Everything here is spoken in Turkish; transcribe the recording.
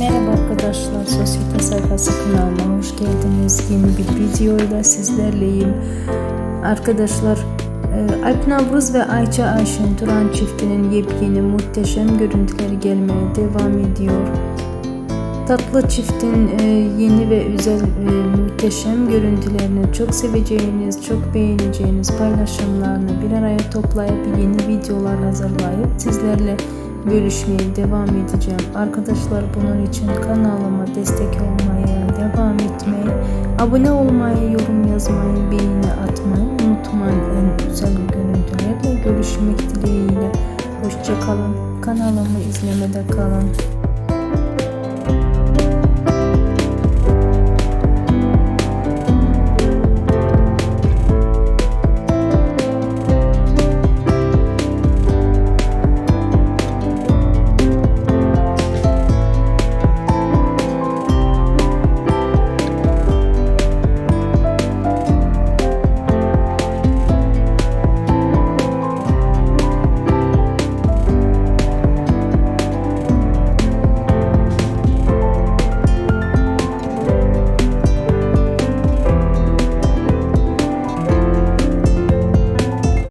Merhaba arkadaşlar, Sosyete Sayfası kanalıma hoş geldiniz. Yeni bir videoyla sizlerleyim. Arkadaşlar, e, Alp Navruz ve Ayça Ayşen Turan çiftinin yepyeni muhteşem görüntüleri gelmeye devam ediyor. Tatlı çiftin e, yeni ve özel e, muhteşem görüntülerini çok seveceğiniz, çok beğeneceğiniz paylaşımlarını bir araya toplayıp yeni videolar hazırlayıp sizlerle bölüşmeye devam edeceğim. Arkadaşlar bunun için kanalıma destek olmaya devam etmeyi, abone olmayı, yorum yazmayı, beğeni atmayı unutmayın. En güzel görüntülerle görüşmek dileğiyle. Hoşçakalın. Kanalımı izlemede kalın.